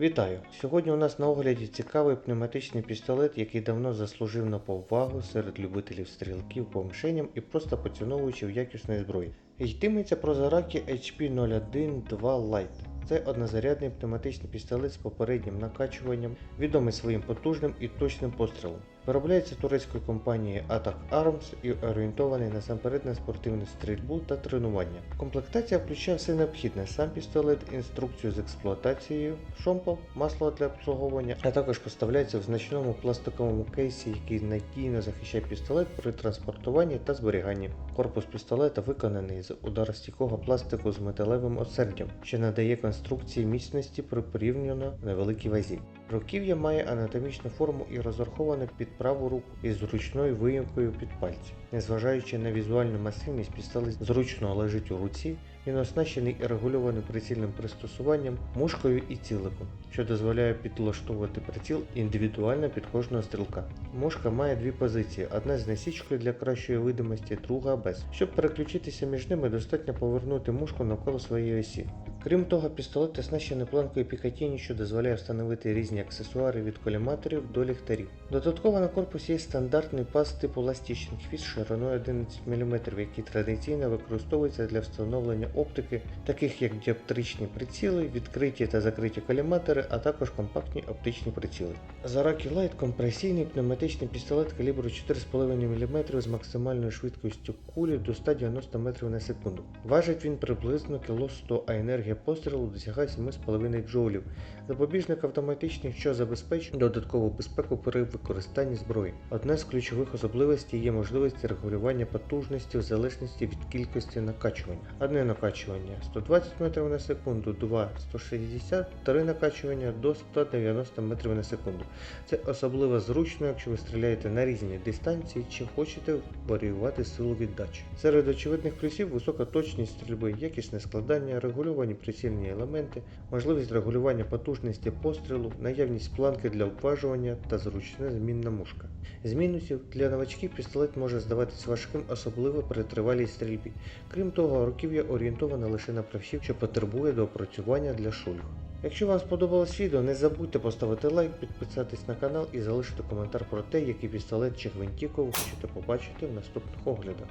Вітаю! Сьогодні у нас на огляді цікавий пневматичний пістолет, який давно заслужив на повагу серед любителів стрілків по мишеням і просто поціновувачів якісної зброї. Йтиметься про Zaraki HP 01-2 Lite. Це однозарядний пневматичний пістолет з попереднім накачуванням, відомий своїм потужним і точним пострілом. Виробляється турецькою компанією Attack Arms і орієнтований насамперед на спортивну стрільбу та тренування. Комплектація включає все необхідне: сам пістолет, інструкцію з експлуатацією, шомпол, масло для обслуговування, а також поставляється в значному пластиковому кейсі, який надійно захищає пістолет при транспортуванні та зберіганні. Корпус пістолета виконаний з ударостійкого пластику з металевим осердям, що надає конструкції міцності при порівняно невеликій вазі. Руків'я має анатомічну форму і розраховане під праву руку із зручною виїмкою під пальці. Незважаючи на візуальну масивність, пістолет зручно лежить у руці, він оснащений регульованим прицільним пристосуванням, мушкою і ціликом, що дозволяє підлаштовувати приціл індивідуально під кожного стрілка. Мушка має дві позиції: одна з насічкою для кращої видимості, друга без. Щоб переключитися між ними, достатньо повернути мушку навколо своєї осі. Крім того, пістолет оснащений планкою Picatinny, що дозволяє встановити різні аксесуари від коліматорів до ліхтарів. Додатково на корпусі є стандартний паз типу Last хвіст шириною 11 мм, який традиційно використовується для встановлення оптики, таких як діоптричні приціли, відкриті та закриті коліматори, а також компактні оптичні приціли. Zaraki Light компресійний пневматичний пістолет калібру 4,5 мм з максимальною швидкістю кулі до 190 метрів на секунду. Важить він приблизно кіло 100, а енергія пострілу досягає 7,5 джоулів. Запобіжник автоматичний, що забезпечує додаткову безпеку при використанні зброї. Одна з ключових особливостей є можливість регулювання потужності в залежності від кількості накачування. Одне накачування 120 метрів на секунду, 2 160, 3 накачування до 190 метрів на секунду. Це особливо зручно, якщо ви стріляєте на різні дистанції чи хочете варіювати силу віддачі. Серед очевидних плюсів висока точність стрільби, якісне складання, регульовані прицільні елементи, можливість регулювання потужності пострілу, наявність планки для обважування та зручна змінна мушка. З мінусів для новачків пістолет може здаватись важким, особливо при тривалій стрільбі. Крім того, руків'я орієнтоване лише на правшів, що потребує доопрацювання для шульгу. Якщо вам сподобалось відео, не забудьте поставити лайк, підписатись на канал і залишити коментар про те, який пістолет чи гвинтівку ви хочете побачити в наступних оглядах.